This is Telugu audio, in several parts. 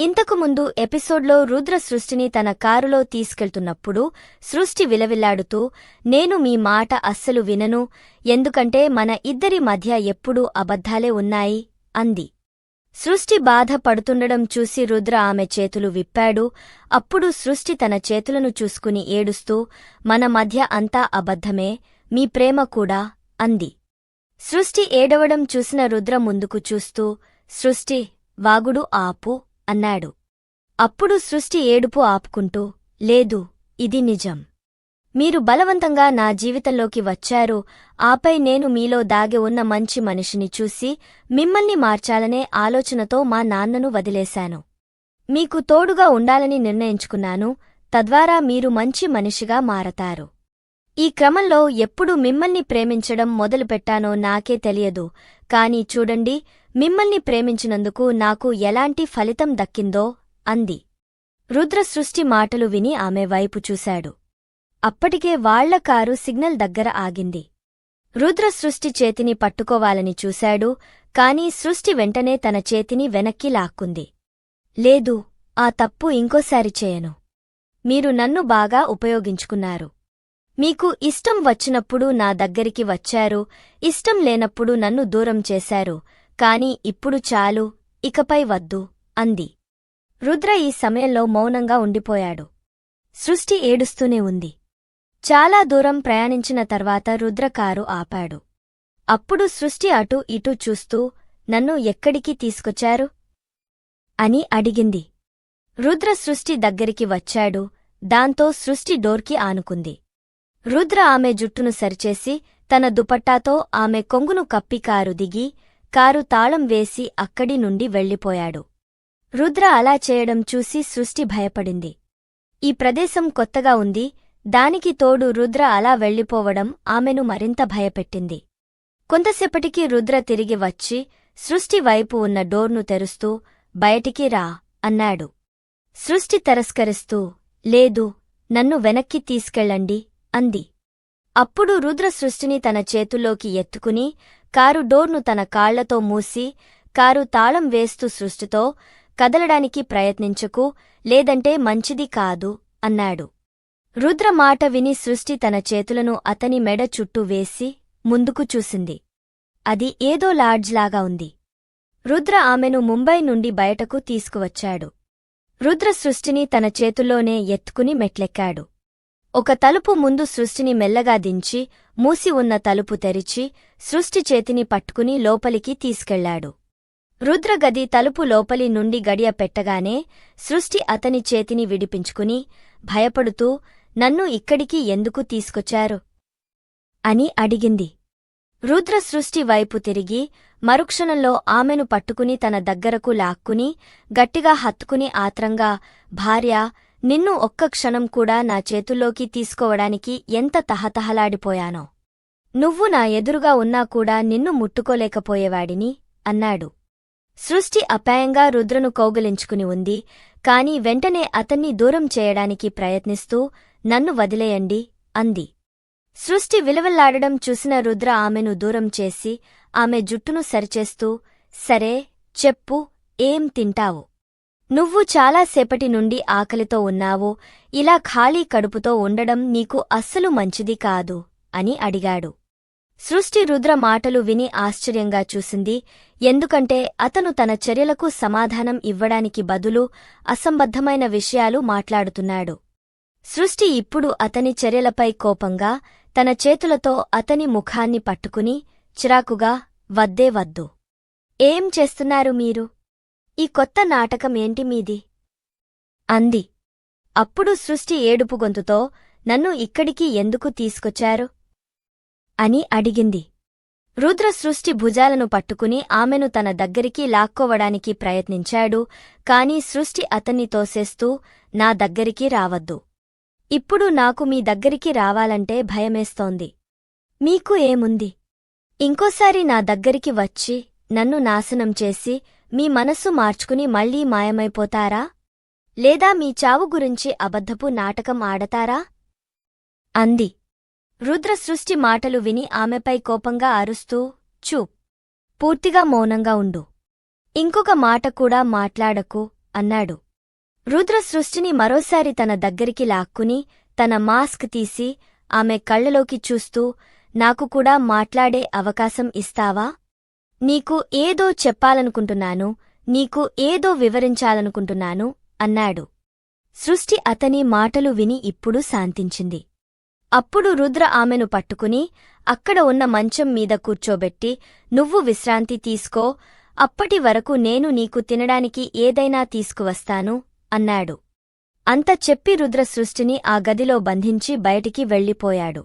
ఇంతకుముందు ఎపిసోడ్లో రుద్ర సృష్టిని తన కారులో తీసుకెళ్తున్నప్పుడు సృష్టి విలవిల్లాడుతూ నేను మీ మాట అస్సలు వినను ఎందుకంటే మన ఇద్దరి మధ్య ఎప్పుడూ అబద్ధాలే ఉన్నాయి అంది. సృష్టి బాధ పడుతుండడం చూసి రుద్ర ఆమె చేతులు విప్పాడు. అప్పుడు సృష్టి తన చేతులను చూసుకుని ఏడుస్తూ మన మధ్య అంతా అబద్ధమే మీ ప్రేమ కూడా అంది. సృష్టి ఏడవడం చూసిన రుద్ర ముందుకు చూస్తూ సృష్టి వాగుడు ఆపు అన్నాడు. అప్పుడు సృష్టి ఏడుపు ఆపుకుంటూ లేదు ఇది నిజం. మీరు బలవంతంగా నా జీవితంలోకి వచ్చారు ఆపై నేను మీలో దాగి ఉన్న మంచి మనిషిని చూసి మిమ్మల్ని మార్చాలనే ఆలోచనతో మా నాన్నను వదిలేశాను. మీకు తోడుగా ఉండాలని నిర్ణయించుకున్నాను తద్వారా మీరు మంచి మనిషిగా మారతారు. ఈ క్రమంలో ఎప్పుడు మిమ్మల్ని ప్రేమించడం మొదలుపెట్టానో నాకే తెలియదు కాని చూడండి మిమ్మల్ని ప్రేమించినందుకు నాకు ఎలాంటి ఫలితం దక్కిందో అంది. రుద్ర సృష్టి మాటలు విని ఆమె వైపు చూశాడు. అప్పటికే వాళ్ళ కారు సిగ్నల్ దగ్గర ఆగింది. రుద్ర సృష్టి చేతిని పట్టుకోవాలని చూశాడు కాని సృష్టి వెంటనే తన చేతిని వెనక్కి లాక్కుంది. లేదు ఆ తప్పు ఇంకోసారి చేయను. మీరు నన్ను బాగా ఉపయోగించుకున్నారు. మీకు ఇష్టం వచ్చినప్పుడు నా దగ్గరికి వచ్చారు ఇష్టం లేనప్పుడు నన్ను దూరం చేశారు కాని ఇప్పుడు చాలు ఇకపై వద్దు అంది. రుద్ర ఈ సమయంలో మౌనంగా ఉండిపోయాడు. సృష్టి ఏడుస్తూనే ఉంది. చాలా దూరం ప్రయాణించిన తర్వాత రుద్ర కారు ఆపాడు. అప్పుడు సృష్టి అటూ ఇటూ చూస్తూ నన్ను ఎక్కడికి తీసుకొచ్చారు? అని అడిగింది. రుద్ర సృష్టి దగ్గరికి వచ్చాడు దాంతో సృష్టి డోర్కి ఆనుకుంది. రుద్ర ఆమె జుట్టును సరిచేసి తన దుపట్టాతో ఆమె కొంగును కప్పి కారు దిగి కారు తాళం వేసి అక్కడి నుండి వెళ్ళిపోయాడు. రుద్ర అలా చేయడం చూసి సృష్టి భయపడింది. ఈ ప్రదేశం కొత్తగా ఉంది దానికి తోడు రుద్ర అలా వెళ్ళిపోవడం ఆమెను మరింత భయపెట్టింది. కొంతసేపటికి రుద్ర తిరిగి వచ్చి సృష్టి వైపు ఉన్న డోర్ను తెరుస్తూ బయటికి రా అన్నాడు. సృష్టి తిరస్కరిస్తూ లేదు నన్ను వెనక్కి తీసుకెళ్ళండి అంది. అప్పుడు రుద్ర సృష్టిని తన చేతుల్లోకి ఎత్తుకుని కారు డోర్ను తన కాళ్ళతో మూసి కారు తాళం వేస్తూ సృష్టితో కదలడానికి ప్రయత్నించకు లేదంటే మంచిది కాదు అన్నాడు. రుద్ర మాట విని సృష్టి తన చేతులను అతని మెడ చుట్టూ వేసి ముందుకు చూసింది. అది ఏదో లాడ్జ్లాగా ఉంది. రుద్ర ఆమెను ముంబై నుండి బయటకు తీసుకువచ్చాడు. రుద్ర సృష్టిని తన చేతుల్లోనే ఎత్తుకుని మెట్లెక్కాడు. ఒక తలుపు ముందు సృష్టిని మెల్లగా దించి మూసి ఉన్న తలుపు తెరిచి సృష్టి చేతిని పట్టుకుని లోపలికి తీసుకెళ్ళాడు. రుద్రగది తలుపు లోపలి నుండి గడియ పెట్టగానే సృష్టి అతని చేతిని విడిపించుకుని భయపడుతూ నన్ను ఇక్కడికి ఎందుకు తీసుకొచ్చారు అని అడిగింది. రుద్ర సృష్టి వైపు తిరిగి మరుక్షణంలో ఆమెను పట్టుకుని తన దగ్గరకు లాక్కుని గట్టిగా హత్తుకుని ఆత్రంగా భార్యా నిన్ను ఒక్క క్షణం కూడా నా చేతుల్లోకి తీసుకోవడానికి ఎంత తహతహలాడిపోయానో. నువ్వు నా ఎదురుగా ఉన్నా కూడా నిన్ను ముట్టుకోలేకపోయేవాడిని అన్నాడు. సృష్టి అపాయంగా రుద్రను కౌగలించుకుని ఉంది కాని వెంటనే అతన్ని దూరం చేయడానికి ప్రయత్నిస్తూ నన్ను వదిలేయండి అంది. సృష్టి విలవల్లాడడం చూసిన రుద్ర ఆమెను దూరం చేసి ఆమె జుట్టును సరిచేస్తూ సరే చెప్పు ఏం తింటావు? నువ్వు చాలాసేపటి నుండి ఆకలితో ఉన్నావో. ఇలా ఖాళీ కడుపుతో ఉండడం నీకు అస్సలు మంచిది కాదు అని అడిగాడు. సృష్టి రుద్ర మాటలు విని ఆశ్చర్యంగా చూసింది. ఎందుకంటే అతను తన చర్యలకు సమాధానం ఇవ్వడానికి బదులు అసంబద్ధమైన విషయాలు మాట్లాడుతున్నాడు. సృష్టి ఇప్పుడు అతని చర్యలపై కోపంగా తన చేతులతో అతని ముఖాన్ని పట్టుకుని చిరాకుగా వద్దే వద్దు. ఏం చేస్తున్నారు మీరు? ఈ కొత్త నాటకం ఏంటి మీది? అంది. అప్పుడు సృష్టి ఏడుపు గొంతుతో నన్ను ఇక్కడికి ఎందుకు తీసుకొచ్చారు? అని అడిగింది. రుద్ర సృష్టి భుజాలను పట్టుకుని ఆమెను తన దగ్గరికి లాక్కోవడానికి ప్రయత్నించాడు కాని సృష్టి అతన్ని తోసేస్తూ నా దగ్గరికి రావద్దు. ఇప్పుడు నాకు మీ దగ్గరికి రావాలంటే భయమేస్తోంది. మీకు ఏముంది? ఇంకోసారి నా దగ్గరికి వచ్చి నన్ను నాశనం చేసి మీ మనస్సు మార్చుకుని మళ్ళీ మాయమైపోతారా? లేదా మీ చావు గురించి అబద్ధపు నాటకం ఆడతారా? అంది. రుద్ర సృష్టి మాటలు విని ఆమెపై కోపంగా అరుస్తూ చూప్ పూర్తిగా మౌనంగా ఉండు. ఇంకొక మాట కూడా మాట్లాడకు అన్నాడు. రుద్ర సృష్టిని మరోసారి తన దగ్గరికి లాక్కుని తన మాస్క్ తీసి ఆమె కళ్ళలోకి చూస్తూ నాకు కూడా మాట్లాడే అవకాశం ఇస్తావా? నీకు ఏదో చెప్పాలనుకుంటున్నాను నీకు ఏదో వివరించాలనుకుంటున్నాను అన్నాడు. సృష్టి అతని మాటలు విని ఇప్పుడు శాంతించింది. అప్పుడు రుద్ర ఆమెను పట్టుకుని అక్కడ ఉన్న మంచం మీద కూర్చోబెట్టి నువ్వు విశ్రాంతి తీసుకో అప్పటి వరకు నేను నీకు తినడానికి ఏదైనా తీసుకువస్తాను అన్నాడు. అంత చెప్పి రుద్ర సృష్టిని ఆ గదిలో బంధించి బయటికి వెళ్ళిపోయాడు.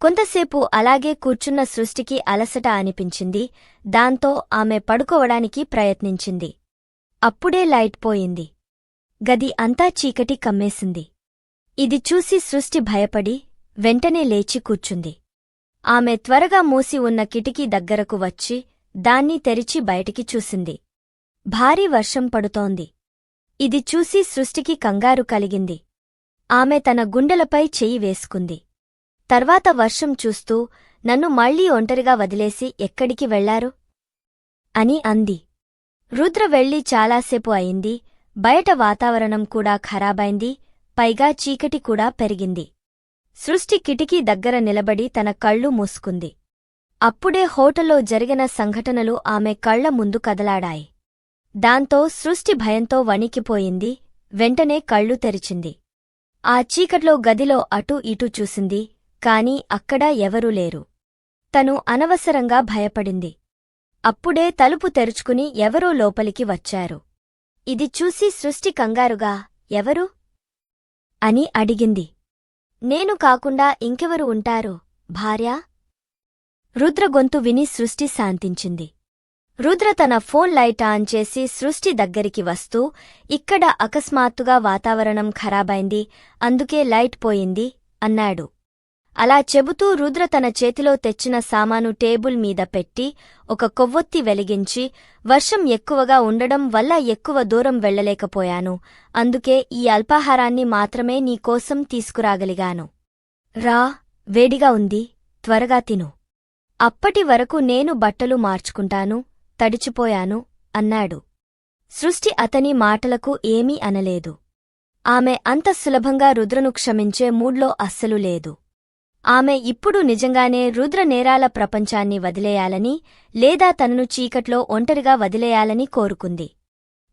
కొంతసేపు అలాగే కూర్చున్న సృష్టికి అలసట అనిపించింది. దాంతో ఆమె పడుకోవడానికి ప్రయత్నించింది. అప్పుడే లైట్ పోయింది. గది అంతా చీకటి కమ్మేసింది. ఇది చూసి సృష్టి భయపడి వెంటనే లేచి కూర్చుంది. ఆమె త్వరగా మూసి ఉన్న కిటికీ దగ్గరకు వచ్చి దాన్ని తెరిచి బయటికి చూసింది. భారీ వర్షం పడుతోంది. ఇది చూసి సృష్టికి కంగారు కలిగింది. ఆమె తన గుండెలపై చెయ్యి వేసుకుంది. తర్వాత వర్షం చూస్తూ నన్ను మళ్ళీ ఒంటరిగా వదిలేసి ఎక్కడికి వెళ్ళారు? అని అంది. రుద్ర వెళ్ళి చాలాసేపు అయింది. బయట వాతావరణం కూడా ఖరాబైంది. పైగా చీకటి కూడా పెరిగింది. సృష్టి కిటికీ దగ్గర నిలబడి తన కళ్ళు మూసుకుంది. అప్పుడే హోటల్లో జరిగిన సంఘటనలు ఆమె కళ్ళ ముందు కదలాడాయి. దాంతో సృష్టి భయంతో వణికిపోయింది. వెంటనే కళ్ళు తెరిచింది. ఆ చీకట్లో గదిలో అటూ ఇటూ చూసింది. కాని అక్కడా ఎవరూ లేరు. తను అనవసరంగా భయపడింది. అప్పుడే తలుపు తెరుచుకుని ఎవరో లోపలికి వచ్చారు. ఇది చూసి సృష్టి కంగారుగా ఎవరు? అని అడిగింది. నేను కాకుండా ఇంకెవరు ఉంటారు భార్యా? రుద్రగొంతు విని సృష్టి శాంతించింది. రుద్ర తన ఫోన్ లైట్ ఆన్ చేసి సృష్టి దగ్గరికి వస్తూ ఇక్కడ అకస్మాత్తుగా వాతావరణం ఖరాబైంది అందుకే లైట్ పోయింది అన్నాడు. అలా చెబుతూ రుద్ర తన చేతిలో తెచ్చిన సామాను టేబుల్ మీద పెట్టి ఒక కొవ్వొత్తి వెలిగించి వర్షం ఎక్కువగా ఉండడం వల్ల ఎక్కువ దూరం వెళ్ళలేకపోయాను అందుకే ఈ అల్పాహారాన్ని మాత్రమే నీకోసం తీసుకురాగలిగాను. రా వేడిగా ఉంది త్వరగా తిను. అప్పటి వరకు నేను బట్టలు మార్చుకుంటాను తడిచిపోయాను అన్నాడు. సృష్టి అతని మాటలకు ఏమీ అనలేదు. ఆమె అంత సులభంగా రుద్రను క్షమించే మూడ్లో అస్సలు లేదు. ఆమె ఇప్పుడు నిజంగానే రుద్ర నేరాల ప్రపంచాన్ని వదిలేయాలని లేదా తనను చీకట్లో ఒంటరిగా వదిలేయాలని కోరుకుంది.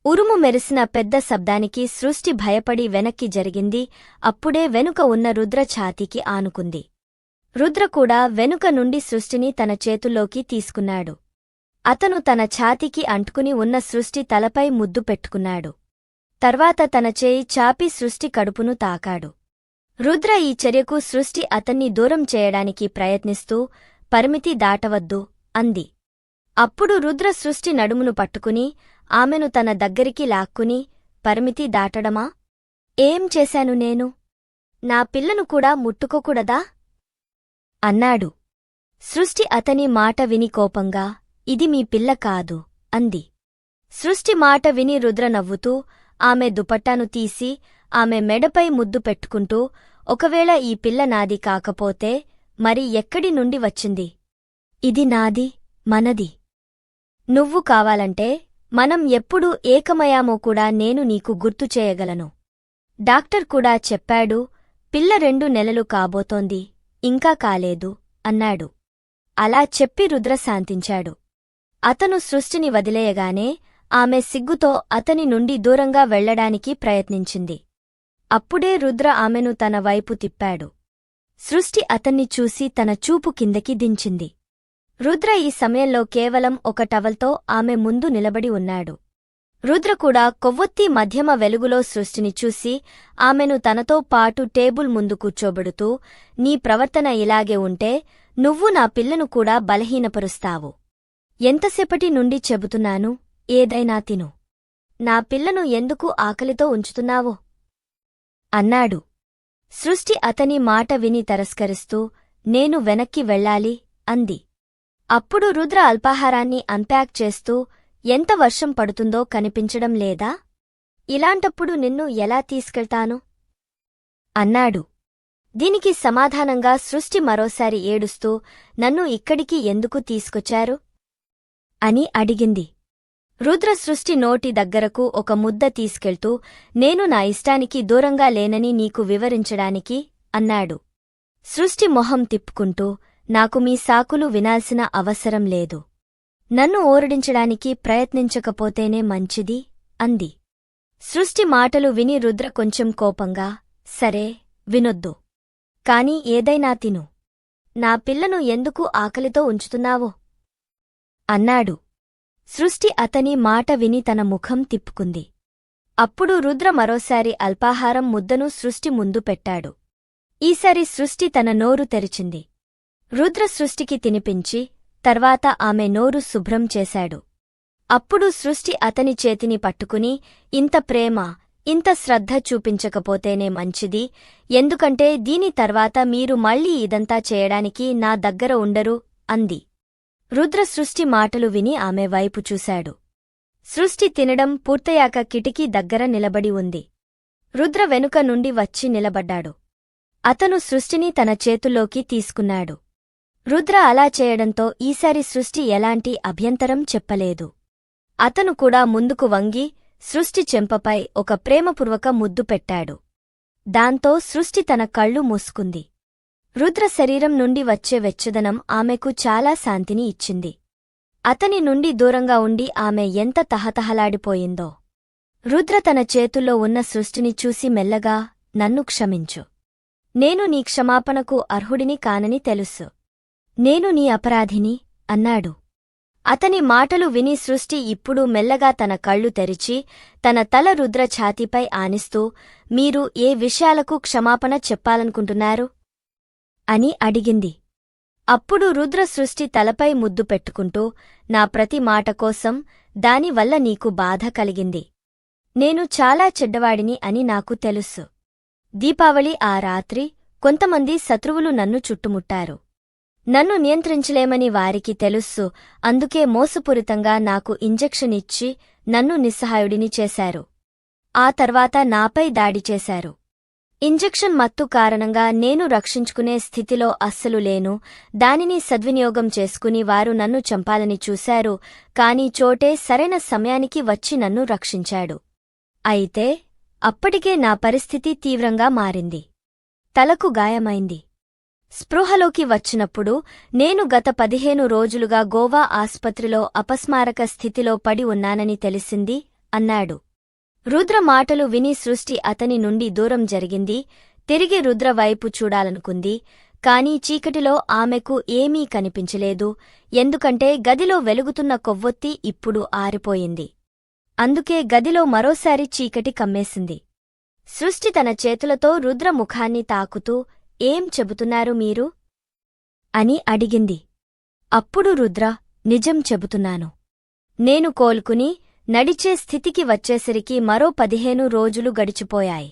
ఉరుము మెరిసిన పెద్ద శబ్దానికి సృష్టి భయపడి వెనక్కి జరిగింది అప్పుడే వెనుక ఉన్న రుద్ర ఛాతీకి ఆనుకుంది. రుద్ర కూడా వెనుక నుండి సృష్టిని తన చేతుల్లోకి తీసుకున్నాడు. అతను తన ఛాతీకి అంటుకుని ఉన్న సృష్టి తలపై ముద్దు పెట్టుకున్నాడు. తర్వాత తన చేయి చాపి సృష్టి కడుపును తాకాడు. రుద్ర ఈ చర్యకు సృష్టి అతన్ని దూరం చేయడానికి ప్రయత్నిస్తూ పరిమితి దాటవద్దు అంది. అప్పుడు రుద్ర సృష్టి నడుమును పట్టుకుని ఆమెను తన దగ్గరికి లాక్కుని పరిమితి దాటడమా? ఏం చేశాను నేను? నా పిల్లను కూడా ముట్టుకోకూడదా? అన్నాడు. సృష్టి అతని మాట విని కోపంగా ఇది మీ పిల్ల కాదు అంది. సృష్టి మాట విని రుద్ర నవ్వుతూ ఆమె దుపట్టాను తీసి ఆమె మెడపై ముద్దు పెట్టుకుంటూ ఒకవేళ ఈ పిల్ల నాది కాకపోతే మరి ఎక్కడి నుండి వచ్చింది? ఇది నాది మనది. నువ్వు కావాలంటే మనం ఎప్పుడు ఏకమయామో కూడా నేను నీకు గుర్తు చేయగలను. డాక్టర్ కూడా చెప్పాడు పిల్ల రెండు నెలలు కాబోతోంది ఇంకా కాలేదు అన్నాడు. అలా చెప్పి రుద్ర శాంతించాడు. అతను సృష్టిని వదిలేయగానే ఆమె సిగ్గుతో అతని నుండి దూరంగా వెళ్ళడానికి ప్రయత్నించింది. అప్పుడే రుద్ర ఆమెను తన వైపు తిప్పాడు. సృష్టి అతన్ని చూసి తన చూపు కిందకి దించింది. రుద్ర ఈ సమయంలో కేవలం ఒక టవల్తో ఆమె ముందు నిలబడి ఉన్నాడు. రుద్ర కూడా కొవ్వొత్తి మధ్యమ వెలుగులో సృష్టిని చూసి ఆమెను తనతో పాటు టేబుల్ ముందు కూర్చోబెడుతూ నీ ప్రవర్తన ఇలాగే ఉంటే నువ్వు నా పిల్లను కూడా బలహీనపరుస్తావు. ఎంతసేపటి నుండి చెబుతున్నాను? ఏదైనా తిను. నా పిల్లను ఎందుకు ఆకలితో ఉంచుతున్నావో? అన్నాడు. సృష్టి అతని మాట విని తరస్కరిస్తూ నేను వెనక్కి వెళ్ళాలి అంది. అప్పుడు రుద్ర అల్పాహారాన్ని అన్ప్యాక్ చేస్తూ ఎంత వర్షం పడుతుందో కనిపించడం లేదా? ఇలాంటప్పుడు నిన్ను ఎలా తీసుకెళ్తాను? అన్నాడు. దీనికి సమాధానంగా సృష్టి మరోసారి ఏడుస్తూ నన్ను ఇక్కడికి ఎందుకు తీసుకొచ్చారు అని అడిగింది. రుద్ర సృష్టి నోటి దగ్గరకు ఒక ముద్ద తీసుకెళ్తూ నేను నా ఇష్టానికి దూరంగా లేనని నీకు వివరించడానికి అన్నాడు. సృష్టి మొహం తిప్పుకుంటూ నాకు మీ సాకులు వినాల్సిన అవసరం లేదు. నన్ను ఓరడించడానికి ప్రయత్నించకపోతేనే మంచిది అంది. సృష్టి మాటలు విని రుద్ర కొంచెం కోపంగా సరే వినొద్దు. కాని ఏదైనా తిను. నా పిల్లను ఎందుకు ఆకలితో ఉంచుతున్నావో? అన్నాడు. సృష్టి అతని మాట విని తన ముఖం తిప్పుకుంది. అప్పుడు రుద్ర మరోసారి అల్పాహారం ముద్దను సృష్టి ముందు పెట్టాడు. ఈసారి సృష్టి తన నోరు తెరిచింది. రుద్ర సృష్టికి తినిపించి తర్వాత ఆమె నోరు శుభ్రం చేశాడు. అప్పుడు సృష్టి అతని చేతిని పట్టుకుని ఇంత ప్రేమ ఇంత శ్రద్ధ చూపించకపోతేనే మంచిది ఎందుకంటే దీని తర్వాత మీరు మళ్ళీ ఇదంతా చేయడానికి నా దగ్గర ఉండరు అంది. రుద్ర సృష్టి మాటలు విని ఆమె వైపు చూశాడు. సృష్టి తినడం పూర్తయాక కిటికీ దగ్గర నిలబడి ఉంది. రుద్ర వెనుక నుండి వచ్చి నిలబడ్డాడు. అతను సృష్టిని తన చేతుల్లోకి తీసుకున్నాడు. రుద్ర అలా చేయడంతో ఈసారి సృష్టి ఎలాంటి అభ్యంతరం చెప్పలేదు. అతను కూడా ముందుకు వంగి సృష్టి చెంపపై ఒక ప్రేమపూర్వక ముద్దు పెట్టాడు. దాంతో సృష్టి తన కళ్ళు మూసుకుంది. రుద్ర శరీరం నుండి వచ్చే వెచ్చదనం ఆమెకు చాలా శాంతిని ఇచ్చింది. అతని నుండి దూరంగా ఉండి ఆమె ఎంత తహతహలాడిపోయిందో. రుద్ర తన చేతుల్లో ఉన్న సృష్టిని చూసి మెల్లగా నన్ను క్షమించు. నేను నీ క్షమాపణకు అర్హుడిని కానని తెలుసు. నేను నీ అపరాధిని అన్నాడు. అతని మాటలు విని సృష్టి ఇప్పుడు మెల్లగా తన కళ్ళు తెరిచి తన తల రుద్ర ఛాతీపై ఆనిస్తూ మీరు ఏ విషయాలకు క్షమాపణ చెప్పాలనుకుంటున్నారు? అని అడిగింది. అప్పుడు రుద్ర సృష్టి తలపై ముద్దు పెట్టుకుంటూ నా ప్రతి మాట కోసం దానివల్ల నీకు బాధ కలిగింది. నేను చాలా చెడ్డవాడిని అని నాకు తెలుసు. దీపావళి ఆ రాత్రి కొంతమంది శత్రువులు నన్ను చుట్టుముట్టారు. నన్ను నియంత్రించలేమని వారికి తెలుస్సు అందుకే మోసపూరితంగా నాకు ఇంజెక్షన్ ఇచ్చి నన్ను నిస్సహాయుడిని చేశారు. ఆ తర్వాత నాపై దాడి చేశారు. ఇంజెక్షన్ మత్తు కారణంగా నేను రక్షించుకునే స్థితిలో అస్సలు లేను. దానిని సద్వినియోగం చేసుకుని వారు నన్ను చంపాలని చూశారు. కాని చోటే సరైన సమయానికి వచ్చి నన్ను రక్షించాడు. అయితే అప్పటికే నా పరిస్థితి తీవ్రంగా మారింది. తలకు గాయమైంది. స్పృహలోకి వచ్చినప్పుడు నేను గత పదిహేను రోజులుగా గోవా ఆస్పత్రిలో అపస్మారక స్థితిలో పడి ఉన్నానని తెలిసింది అన్నాడు. రుద్ర మాటలు విని సృష్టి అతని నుండి దూరం జరిగింది. తిరిగి రుద్ర వైపు చూడాలనుకుంది. కాని చీకటిలో ఆమెకు ఏమీ కనిపించలేదు. ఎందుకంటే గదిలో వెలుగుతున్న కొవ్వొత్తి ఇప్పుడు ఆరిపోయింది. అందుకే గదిలో మరోసారి చీకటి కమ్మేసింది. సృష్టి తన చేతులతో రుద్ర ముఖాన్ని తాకుతూ ఏం చెబుతున్నారు మీరు అని అడిగింది. అప్పుడు రుద్ర నిజం చెబుతున్నాను. నేను కోలుకుని నడిచే స్థితికి వచ్చేసరికి మరో పదిహేను రోజులు గడిచిపోయాయి.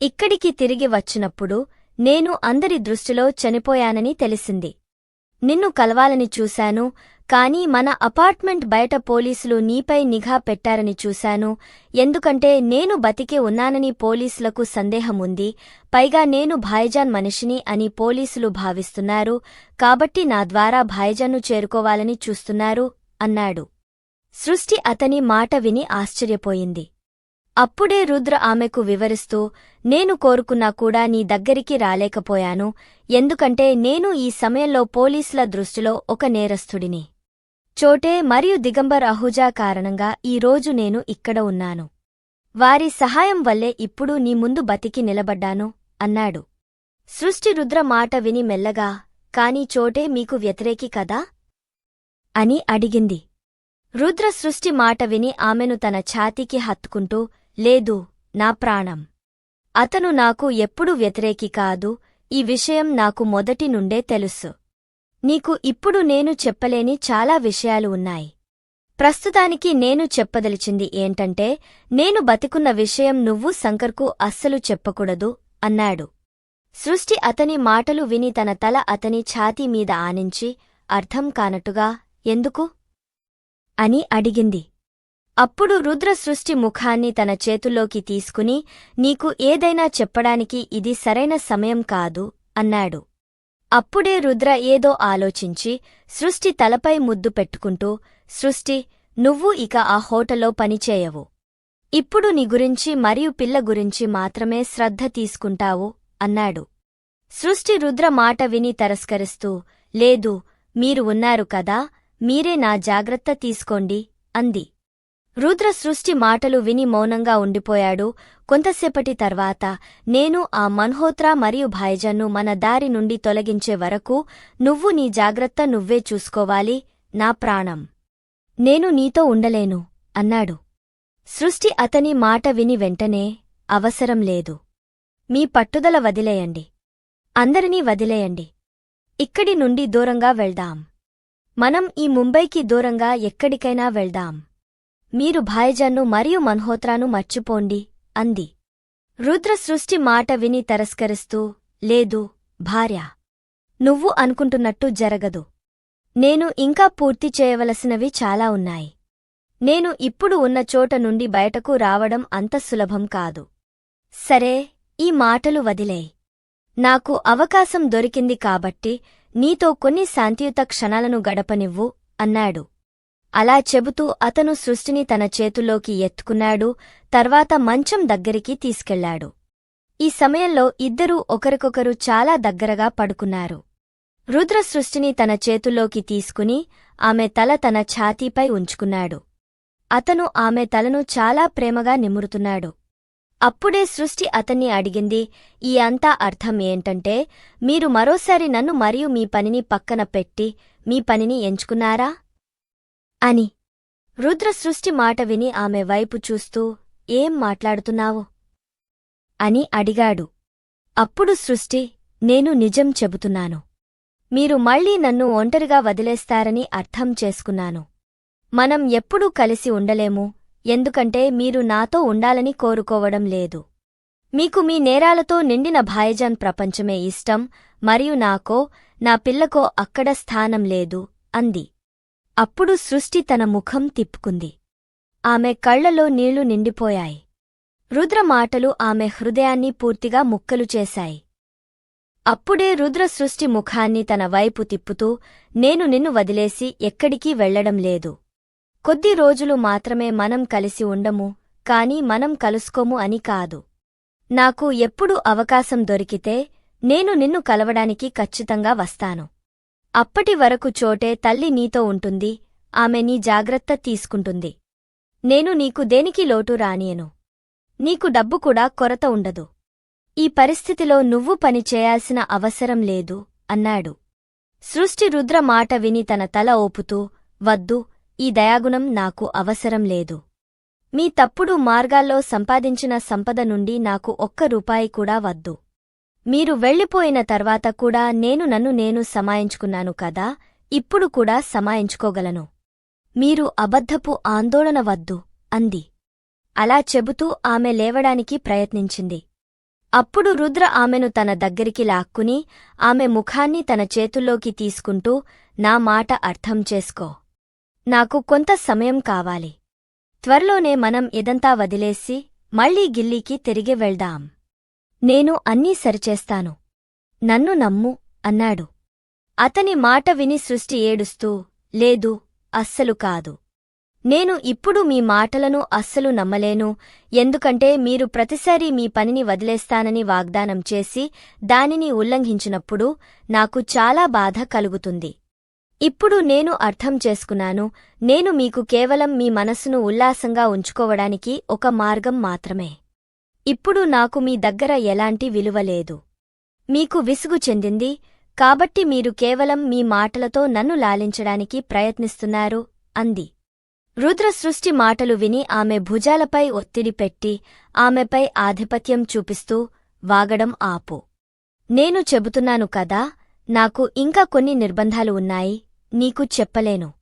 ఇక్కడికి తిరిగి వచ్చినప్పుడు నేను అందరి దృష్టిలో చనిపోయానని తెలిసింది. నిన్ను కలవాలని చూశాను కానీ మన అపార్ట్మెంట్ బయట పోలీసులు నీపై నిఘా పెట్టారని చూశాను ఎందుకంటే నేను బతికే ఉన్నానని పోలీసులకు సందేహముంది పైగా నేను భాయిజాన్ మనిషిని అని పోలీసులు భావిస్తున్నారు కాబట్టి నా ద్వారా భాయిజాన్ను చేరుకోవాలని చూస్తున్నారు అన్నాడు. సృష్టి అతని మాట విని ఆశ్చర్యపోయింది. అప్పుడే రుద్ర ఆమెకు వివరిస్తూ నేను కోరుకున్నా కూడా నీ దగ్గరికి రాలేకపోయాను ఎందుకంటే నేను ఈ సమయంలో పోలీసుల దృష్టిలో ఒక నేరస్థుడిని చోటే మరియు దిగంబర్ అహుజా కారణంగా ఈరోజు నేను ఇక్కడ ఉన్నాను. వారి సహాయం వల్లే ఇప్పుడు నీ ముందు బతికి నిలబడ్డాను అన్నాడు. సృష్టి రుద్ర మాట విని మెల్లగా కాని చోటే మీకు వ్యతిరేకి కదా? అని అడిగింది. రుద్ర సృష్టి మాట విని ఆమెను తన ఛాతీకి హత్తుకుంటూ లేదు నా ప్రాణం. అతను నాకు ఎప్పుడు వ్యతిరేకి కాదు. ఈ విషయం నాకు మొదటి నుండే తెలుసు. నీకు ఇప్పుడు నేను చెప్పలేని చాలా విషయాలు ఉన్నాయి. ప్రస్తుతానికి నేను చెప్పదలిచింది ఏంటంటే నేను బతికున్న విషయం నువ్వు శంకర్కు అస్సలు చెప్పకూడదు అన్నాడు. సృష్టి అతని మాటలు విని తన తల అతని ఛాతీ మీద ఆనించి అర్థం కానట్టుగా ఎందుకు? అని అడిగింది. అప్పుడు రుద్ర సృష్టి ముఖాన్ని తన చేతుల్లోకి తీసుకుని నీకు ఏదైనా చెప్పడానికి ఇది సరైన సమయం కాదు అన్నాడు. అప్పుడే రుద్ర ఏదో ఆలోచించి సృష్టి తలపై ముద్దు పెట్టుకుంటూ సృష్టి నువ్వు ఇక ఆ హోటల్లో పనిచేయవు. ఇప్పుడు నీ గురించి మరియు పిల్ల గురించి మాత్రమే శ్రద్ధ తీసుకుంటావు అన్నాడు. సృష్టి రుద్ర మాట విని తరస్కరిస్తూ లేదు మీరు ఉన్నారు కదా మీరే నా జాగ్రత్త తీసుకోండి అంది. రుద్ర సృష్టి మాటలు విని మౌనంగా ఉండిపోయాడు. కొంతసేపటి తర్వాత నేను ఆ మన్హోత్రా మరియు భాయ్జన్ను మన దారి నుండి తొలగించే వరకు నువ్వు నీ జాగ్రత్త నువ్వే చూసుకోవాలి నా ప్రాణం. నేను నీతో ఉండలేను అన్నాడు. సృష్టి అతని మాట విని వెంటనే అవసరం లేదు. మీ పట్టుదల వదిలేయండి. అందరినీ వదిలేయండి. ఇక్కడి నుండి దూరంగా వెళ్దాం. మనం ఈ ముంబైకి దూరంగా ఎక్కడికైనా వెళ్దాం. మీరు భాయజన్ను మరియు మన్హోత్రాను మర్చిపోండి అంది. రుద్ర సృష్టి మాట విని తరస్కరిస్తూ లేదు భార్య. నువ్వు అనుకుంటున్నట్టు జరగదు. నేను ఇంకా పూర్తి చేయవలసినవి చాలా ఉన్నాయి. నేను ఇప్పుడు ఉన్న చోట నుండి బయటకు రావడం అంత సులభం కాదు. సరే ఈ మాటలు వదిలేయ్. నాకు అవకాశం దొరికింది కాబట్టి నీతో కొన్ని శాంతియుత క్షణాలను గడపనివ్వు అన్నాడు. అలా చెబుతూ అతను సృష్టిని తన చేతుల్లోకి ఎత్తుకున్నాడు తర్వాత మంచం దగ్గరికి తీసుకెళ్ళాడు. ఈ సమయంలో ఇద్దరూ ఒకరికొకరు చాలా దగ్గరగా పడుకున్నారు. రుద్ర సృష్టిని తన చేతుల్లోకి తీసుకుని ఆమె తల తన ఛాతీపై ఉంచుకున్నాడు. అతను ఆమె తలను చాలా ప్రేమగా నిమురుతున్నాడు. అప్పుడే సృష్టి అతన్ని అడిగింది ఈ అంతా అర్థం ఏంటంటే మీరు మరోసారి నన్ను మరియు మీ పనిని పక్కన పెట్టి మీ పనిని ఎంచుకున్నారా? అని. రుద్ర సృష్టి మాట విని ఆమె వైపు చూస్తూ ఏం మాట్లాడుతున్నావు? అని అడిగాడు. అప్పుడు సృష్టి నేను నిజం చెబుతున్నాను. మీరు మళ్ళీ నన్ను ఒంటరిగా వదిలేస్తారని అర్థం చేసుకున్నాను. మనం ఎప్పుడూ కలిసి ఉండలేము. ఎందుకంటే మీరు నాతో ఉండాలని కోరుకోవడం లేదు. మీకు మీ నేరాలతో నిండిన భాయజాన్ ప్రపంచమే ఇష్టం మరియు నాకో నా పిల్లకో అక్కడ స్థానం లేదు అంది. అప్పుడు సృష్టి తన ముఖం తిప్పుకుంది. ఆమె కళ్ళలో నీళ్ళు నిండిపోయాయి. రుద్ర మాటలు ఆమె హృదయాన్ని పూర్తిగా ముక్కలు చేశాయి. అప్పుడే రుద్ర సృష్టి ముఖాన్ని తన వైపు తిప్పుతూ నేను నిన్ను వదిలేసి ఎక్కడికీ వెళ్ళడం లేదు. కొద్ది రోజులు మాత్రమే మనం కలిసి ఉండము కాని మనం కలుసుకోము అని కాదు. నాకు ఎప్పుడు అవకాశం దొరికితే నేను నిన్ను కలవడానికి ఖచ్చితంగా వస్తాను. అప్పటి వరకు చోటే తల్లి నీతో ఉంటుంది ఆమె నీ జాగ్రత్త తీసుకుంటుంది. నేను నీకు దేనికి లోటు రానియను. నీకు డబ్బు కూడా కొరత ఉండదు. ఈ పరిస్థితిలో నువ్వు పని చేయాల్సిన అవసరం లేదు అన్నాడు. సృష్టి రుద్ర మాట విని తన తల ఓపుతూ వద్దు ఈ దయాగుణం నాకు అవసరం లేదు. మీ తప్పుడు మార్గాల్లో సంపాదించిన సంపద నుండి నాకు ఒక్క రూపాయి కూడా వద్దు. మీరు వెళ్ళిపోయిన తర్వాత కూడా నేను నన్ను నేను సమాయించుకున్నాను కదా ఇప్పుడు కూడా సమాయించుకోగలను. మీరు అబద్ధపు ఆందోళన వద్దు అంది. అలా చెబుతూ ఆమె లేవడానికి ప్రయత్నించింది. అప్పుడు రుద్ర ఆమెను తన దగ్గరికి లాక్కుని ఆమె ముఖాన్ని తన చేతుల్లోకి తీసుకుంటూ నా మాట అర్థం చేసుకో. నాకు కొంత సమయం కావాలి. త్వరలోనే మనం ఇదంతా వదిలేసి మళ్ళీ గిల్లీకి తిరిగి వెళ్దాం. నేను అన్నీ సరిచేస్తాను. నన్ను నమ్ము అన్నాడు. అతని మాట విని సృష్టి ఏడుస్తూ లేదు అస్సలు కాదు. నేను ఇప్పుడు మీ మాటలను అస్సలు నమ్మలేను ఎందుకంటే మీరు ప్రతిసారీ మీ పనిని వదిలేస్తానని వాగ్దానం చేసి దానిని ఉల్లంఘించినప్పుడు నాకు చాలా బాధ కలుగుతుంది. ఇప్పుడు నేను అర్థం చేసుకున్నాను. నేను మీకు కేవలం మీ మనస్సును ఉల్లాసంగా ఉంచుకోవడానికి ఒక మార్గం మాత్రమే. ఇప్పుడు నాకు మీ దగ్గర ఎలాంటి విలువ లేదు. మీకు విసుగు చెందింది. కాబట్టి మీరు కేవలం మీ మాటలతో నన్ను లాలించడానికి ప్రయత్నిస్తున్నారు అంది. రుద్ర సృష్టి మాటలు విని ఆమె భుజాలపై ఒత్తిడి పెట్టి ఆమెపై ఆధిపత్యం చూపిస్తూ వాగడం ఆపు. నేను చెబుతున్నాను కదా నాకు ఇంకా కొన్ని నిర్బంధాలు ఉన్నాయి. నీకు చెప్పలేను.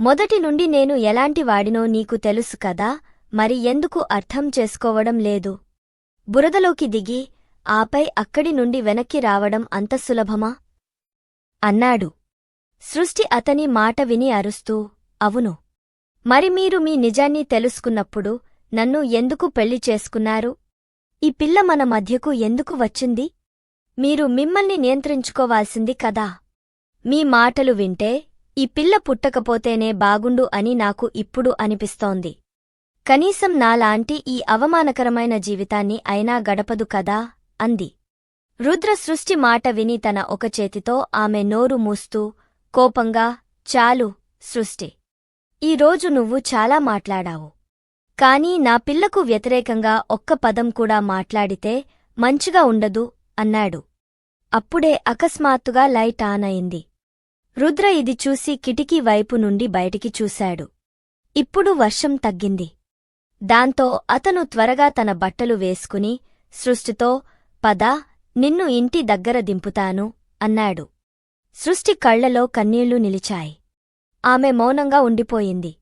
మొదటి నుండి నేను ఎలాంటి వాడినో నీకు తెలుసు కదా మరి ఎందుకు అర్థం చేసుకోవడం లేదు? బురదలోకి దిగి ఆపై అక్కడి నుండి వెనక్కి రావడం అంత సులభమా? అన్నాడు. సృష్టి అతని మాట విని అరుస్తూ అవును. మరి మీరు మీ నిజాన్ని తెలుసుకున్నప్పుడు నన్ను ఎందుకు పెళ్ళి చేసుకున్నారు? ఈ పిల్ల మన మధ్యకు ఎందుకు వచ్చింది? మీరు మిమ్మల్ని నియంత్రించుకోవాల్సింది కదా. మీ మాటలు వింటే ఈ పిల్ల పుట్టకపోతేనే బాగుండు అని నాకు ఇప్పుడు అనిపిస్తోంది. కనీసం నాలాంటి ఈ అవమానకరమైన జీవితాన్ని అయినా గడపదు కదా? అంది. రుద్ర సృష్టి మాట విని తన ఒక చేతితో ఆమె నోరు మూస్తూ కోపంగా చాలు సృష్టి. ఈరోజు నువ్వు చాలా మాట్లాడావు. కాని నా పిల్లకు వ్యతిరేకంగా ఒక్క పదం కూడా మాట్లాడితే మంచిగా ఉండదు అన్నాడు. అప్పుడే అకస్మాత్తుగా లైట్ ఆన్ అయింది. రుద్ర ఇది చూసి కిటికీ వైపు నుండి బయటికి చూశాడు. ఇప్పుడు వర్షం తగ్గింది. దాంతో అతను త్వరగా తన బట్టలు వేసుకుని సృష్టితో పద నిన్ను ఇంటి దగ్గర దింపుతాను అన్నాడు. సృష్టి కళ్ళలో కన్నీళ్ళు నిలిచాయి. ఆమె మౌనంగా ఉండిపోయింది.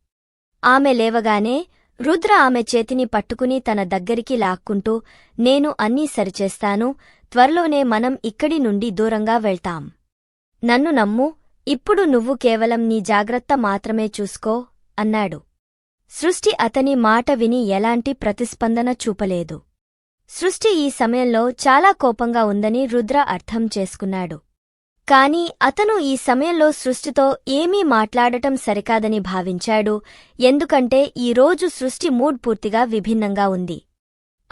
ఆమె లేవగానే రుద్ర ఆమె చేతిని పట్టుకుని తన దగ్గరికి లాక్కుంటూ నేను అన్నీ సరిచేస్తాను త్వరలోనే మనం ఇక్కడి నుండి దూరంగా వెళ్తాం. నన్ను నమ్ము ఇప్పుడు నువ్వు కేవలం నీ జాగ్రత్త మాత్రమే చూసుకో అన్నాడు. సృష్టి అతని మాట విని ఎలాంటి ప్రతిస్పందన చూపలేదు. సృష్టి ఈ సమయంలో చాలా కోపంగా ఉందని రుద్ర అర్థం చేసుకున్నాడు. కాని అతను ఈ సమయంలో సృష్టితో ఏమీ మాట్లాడటం సరికాదని భావించాడు ఎందుకంటే ఈ రోజు సృష్టి మూడ్ పూర్తిగా విభిన్నంగా ఉంది.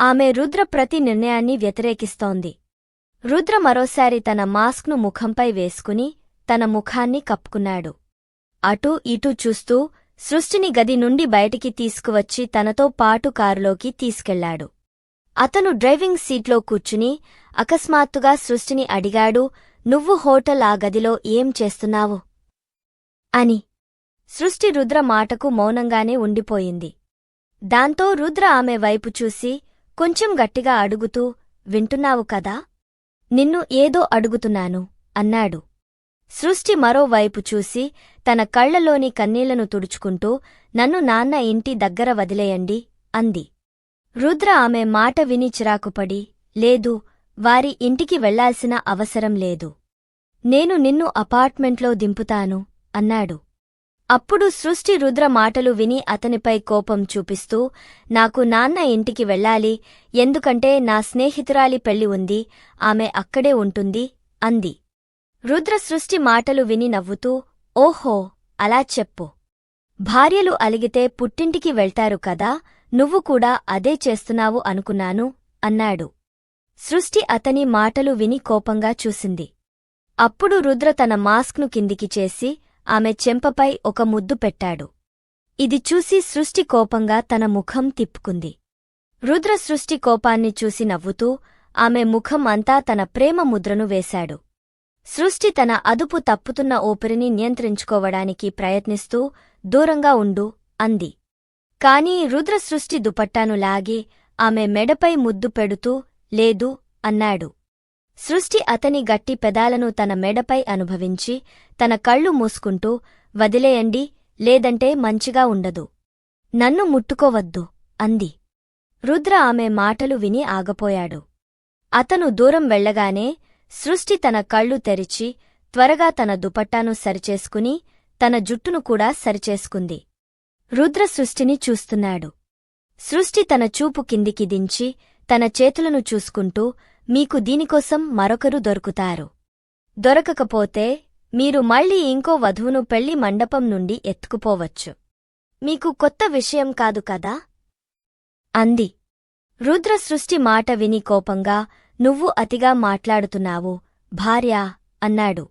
ఆమె రుద్ర ప్రతి నిర్ణయాన్ని వ్యతిరేకిస్తోంది. రుద్ర మరోసారి తన మాస్క్ను ముఖంపై వేసుకుని తన ముఖాన్ని కప్పుకున్నాడు. అటూ ఇటూ చూస్తూ సృష్టిని గది నుండి బయటికి తీసుకువచ్చి తనతో పాటు కారులోకి తీసుకెళ్ళాడు. అతను డ్రైవింగ్ సీట్లో కూర్చుని అకస్మాత్తుగా సృష్టిని అడిగాడు నువ్వు హోటల్ ఆ గదిలో ఏం చేస్తున్నావు? అని. సృష్టి రుద్ర మాటకు మౌనంగానే ఉండిపోయింది. దాంతో రుద్ర ఆమె వైపు చూసి కొంచెం గట్టిగా అడుగుతూ వింటున్నావు కదా? నిన్ను ఏదో అడుగుతున్నాను అన్నాడు. సృష్టి మరోవైపు చూసి తన కళ్ళలోని కన్నీళ్ళను తుడుచుకుంటూ నన్ను నాన్న ఇంటి దగ్గర వదిలేయండి అంది. రుద్ర ఆమె మాట విని చిరాకుపడి లేదు వారి ఇంటికి వెళ్ళాల్సిన అవసరం లేదు. నేను నిన్ను అపార్ట్మెంట్లో దింపుతాను అన్నాడు. అప్పుడు సృష్టి రుద్ర మాటలు విని అతనిపై కోపం చూపిస్తూ నాకు నాన్న ఇంటికి వెళ్ళాలి ఎందుకంటే నా స్నేహితురాలి పెళ్ళి ఉంది ఆమె అక్కడే ఉంటుంది అంది. రుద్ర సృష్టి మాటలు విని నవ్వుతూ ఓహో అలా చెప్పు. భార్యలు అలిగితే పుట్టింటికి వెళ్తారు కదా నువ్వు కూడా అదే చేస్తున్నావు అనుకున్నాను అన్నాడు. సృష్టి అతని మాటలు విని కోపంగా చూసింది. అప్పుడు రుద్ర తన మాస్క్ను కిందికి చేసి ఆమె చెంపపై ఒక ముద్దు పెట్టాడు. ఇది చూసి సృష్టి కోపంగా తన ముఖం తిప్పుకుంది. రుద్ర సృష్టి కోపాన్ని చూసి నవ్వుతూ ఆమె ముఖం అంతా తన ప్రేమ ముద్రను వేశాడు. సృష్టి తన అదుపు తప్పుతున్న ఊపిరిని నియంత్రించుకోవడానికి ప్రయత్నిస్తూ దూరంగా ఉండు అంది. కాని రుద్ర సృష్టి దుపట్టాను లాగి ఆమె మెడపై ముద్దు పెడుతూ లేదు అన్నాడు. సృష్టి అతని గట్టి పెదాలను తన మెడపై అనుభవించి తన కళ్ళు మూసుకుంటూ వదిలేయండి లేదంటే మంచిగా ఉండదు. నన్ను ముట్టుకోవద్దు అంది. రుద్ర ఆమె మాటలు విని ఆగపోయాడు. అతను దూరం వెళ్ళగానే సృష్టి తన కళ్ళు తెరిచి త్వరగా తన దుపట్టాను సరిచేసుకుని తన జుట్టును కూడా సరిచేసుకుంది. రుద్ర సృష్టిని చూస్తున్నాడు. సృష్టి తన చూపు కిందికి దించి తన చేతులను చూసుకుంటూ మీకు దీనికోసం మరొకరు దొరుకుతారు. దొరకకపోతే మీరు మళ్ళీ ఇంకో వధువును పెళ్ళి మండపం నుండి ఎత్తుకుపోవచ్చు. మీకు కొత్త విషయం కాదు కదా అంది. రుద్ర సృష్టి మాట విని కోపంగా నువ్వు అతిగా మాట్లాడుతున్నావు భార్యా అన్నాడు.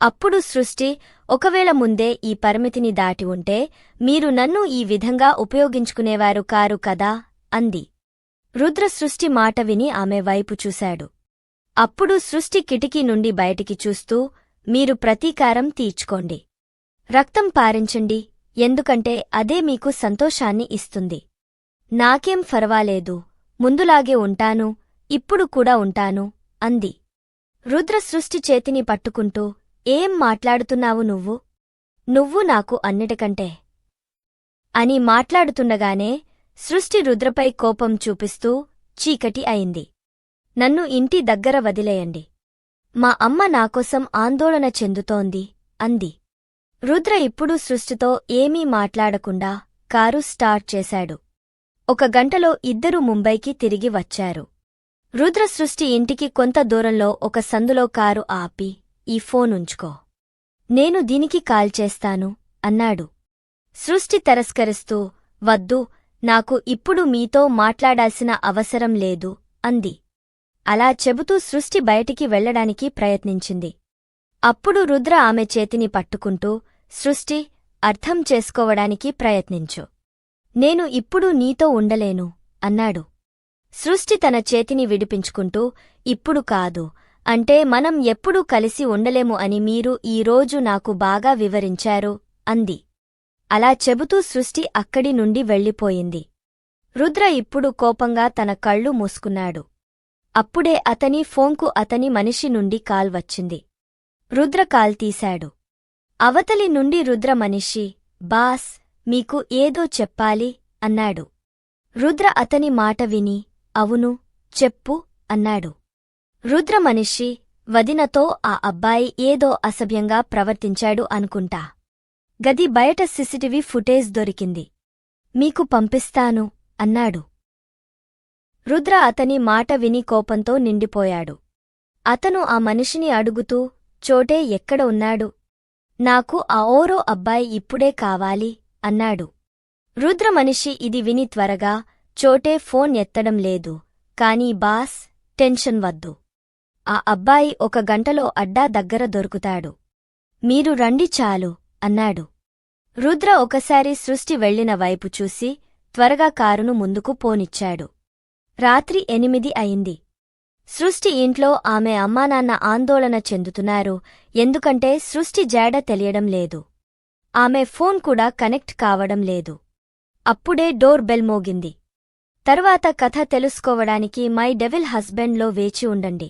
అప్పుడు సృష్టి ఒకవేళ ముందే ఈ పరిమితిని దాటి ఉంటే మీరు నన్ను ఈ విధంగా ఉపయోగించుకునేవారు కారు కదా అంది. రుద్ర సృష్టి మాట విని ఆమె వైపు చూశాడు. అప్పుడు సృష్టి కిటికీ నుండి బయటికి చూస్తూ మీరు ప్రతీకారం తీర్చుకోండి. రక్తం పారించండి ఎందుకంటే అదే మీకు సంతోషాన్ని ఇస్తుంది. నాకేం ఫర్వాలేదు ముందులాగే ఉంటాను ఇప్పుడు కూడా ఉంటాను అంది. రుద్ర సృష్టి చేతిని పట్టుకుంటూ ఏం మాట్లాడుతున్నావు నువ్వు? నువ్వు నాకు అన్నిటికంటే అని మాట్లాడుతుండగానే సృష్టి రుద్రపై కోపం చూపిస్తూ చీకటి అయింది. నన్ను ఇంటి దగ్గర వదిలేయండి. మా అమ్మ నాకోసం ఆందోళన చెందుతోంది అంది. రుద్ర ఇప్పుడు సృష్టితో ఏమీ మాట్లాడకుండా కారు స్టార్ట్ చేశాడు. ఒక గంటలో ఇద్దరూ ముంబైకి తిరిగి వచ్చారు. రుద్ర సృష్టి ఇంటికి కొంత దూరంలో ఒక సందులో కారు ఆపి ఈ ఫోన్ ఉంచుకో. నేను దీనికి కాల్ చేస్తాను అన్నాడు. సృష్టి తిరస్కరిస్తూ వద్దు నాకు ఇప్పుడు మీతో మాట్లాడాల్సిన అవసరం లేదు అంది. అలా చెబుతూ సృష్టి బయటికి వెళ్ళడానికి ప్రయత్నించింది. అప్పుడు రుద్ర ఆమె చేతిని పట్టుకుంటూ సృష్టి అర్థం చేసుకోవడానికి ప్రయత్నించు. నేను ఇప్పుడు నీతో ఉండలేను అన్నాడు. సృష్టి తన చేతిని విడిపించుకుంటూ ఇప్పుడు కాదు. అంటే మనం ఎప్పుడూ కలిసి ఉండలేము అని మీరు ఈరోజు నాకు బాగా వివరించారు అంది. అలా చెబుతూ సృష్టి అక్కడి నుండి వెళ్ళిపోయింది. రుద్ర ఇప్పుడు కోపంగా తన కళ్ళు మూసుకున్నాడు. అప్పుడే అతని ఫోన్కు అతని మనిషి నుండి కాల్ వచ్చింది. రుద్ర కాల్ తీశాడు. అవతలి నుండి రుద్ర మనిషి బాస్ మీకు ఏదో చెప్పాలి అన్నాడు. రుద్ర అతని మాట విని అవును చెప్పు అన్నాడు. రుద్రమనిషి వదినతో ఆ అబ్బాయి ఏదో అసభ్యంగా ప్రవర్తించాడు అనుకుంటా. గది బయట సిసిటివి ఫుటేజ్ దొరికింది. మీకు పంపిస్తాను అన్నాడు. రుద్ర అతని మాట విని కోపంతో నిండిపోయాడు. అతను ఆ మనిషిని అడుగుతూ చోటే ఎక్కడ ఉన్నాడు? నాకు ఆ ఓరో అబ్బాయి ఇప్పుడే కావాలి అన్నాడు. రుద్రమనిషి ఇది విని త్వరగా చోటే ఫోన్ ఎత్తడం లేదు. కానీ బాస్ టెన్షన్ వద్దు. ఆ అబ్బాయి ఒక గంటలో అడ్డా దగ్గర దొరుకుతాడు. మీరు రండి చాలు అన్నాడు. రుద్ర ఒకసారి సృష్టి వెళ్ళిన వైపు చూసి త్వరగా కారును ముందుకు పోనిచ్చాడు. రాత్రి ఎనిమిది అయింది. సృష్టి ఇంట్లో ఆమె అమ్మానాన్న ఆందోళన చెందుతున్నారు. ఎందుకంటే సృష్టి జాడ తెలియడం లేదు. ఆమె ఫోన్ కూడా కనెక్ట్ కావడం లేదు. అప్పుడే డోర్ బెల్ మోగింది. తర్వాత కథ తెలుసుకోవడానికి మై డెవిల్ హస్బెండ్లో వేచి ఉండండి.